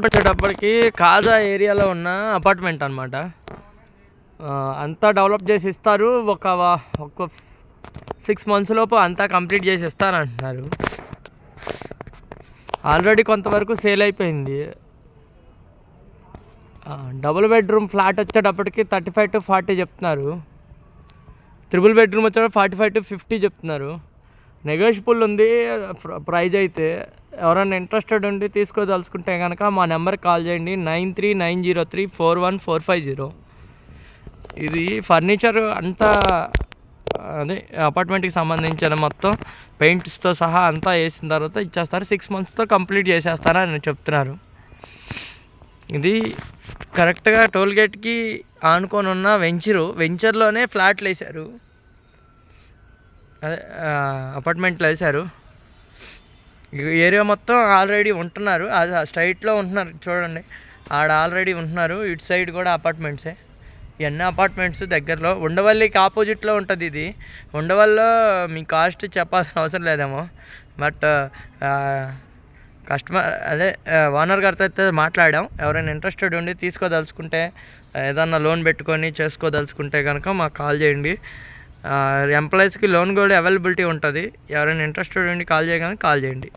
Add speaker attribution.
Speaker 1: వచ్చేటప్పటికి కాజా ఏరియాలో ఉన్న అపార్ట్మెంట్ అనమాట అంతా డెవలప్ చేసి ఇస్తారు. ఒక ఒక సిక్స్ మంత్స్ లోపు అంతా కంప్లీట్ చేసి ఇస్తానంటున్నారు. ఆల్రెడీ కొంతవరకు సేల్ అయిపోయింది. డబుల్ బెడ్రూమ్ ఫ్లాట్ వచ్చేటప్పటికి థర్టీ ఫైవ్ టు ఫార్టీ చెప్తున్నారు. త్రిబుల్ బెడ్రూమ్ వచ్చేటప్పుడు ఫార్టీ ఫైవ్ టు ఫిఫ్టీ చెప్తున్నారు. నెగోషియబుల్ ఉంది ప్ర- ప్రైజ్ అయితే. ఎవరైనా ఇంట్రెస్టెడ్ ఉండి తీసుకోదలుచుకుంటే కనుక మా నెంబర్కి కాల్ చేయండి. Nine three nine zero three four one four five zero. ఇది ఫర్నిచర్ అంతా అదే అపార్ట్మెంట్కి సంబంధించిన మొత్తం పెయింట్స్తో సహా అంతా వేసిన తర్వాత ఇచ్చేస్తారు. సిక్స్ మంత్స్తో కంప్లీట్ చేసేస్తారని చెప్తున్నారు. ఇది కరెక్ట్గా టోల్గేట్కి ఆనుకొని ఉన్న వెంచరు వెంచర్లోనే ఫ్లాట్లు వేశారు. అదే అపార్ట్మెంట్లు వేశారు. ఏరియా మొత్తం ఆల్రెడీ ఉంటున్నారు. అది స్ట్రైట్లో ఉంటున్నారు. చూడండి. ఆడ ఆల్రెడీ ఉంటున్నారు. ఇటు సైడ్ కూడా అపార్ట్మెంట్సే. ఇవన్నీ అపార్ట్మెంట్స్ దగ్గరలో ఉండవల్లికి ఆపోజిట్లో ఉంటుంది ఇది. ఉండవల్లో మీ కాస్ట్ చెప్పాల్సిన అవసరం లేదేమో. బట్ కస్టమర్ అదే ఓనర్ గారితో అయితే మాట్లాడాం. ఎవరైనా ఇంట్రెస్టెడ్ ఉండి తీసుకోదలుచుకుంటే ఏదన్నా లోన్ పెట్టుకొని చేసుకోదలుచుకుంటే కనుక మాకు కాల్ చేయండి. ఎంప్లాయీస్కి లోన్ కూడా అవైలబిలిటీ ఉంటుంది. ఎవరైనా ఇంట్రెస్టెడ్ ఉండి కాల్ చేయగానే కాల్ చేయండి.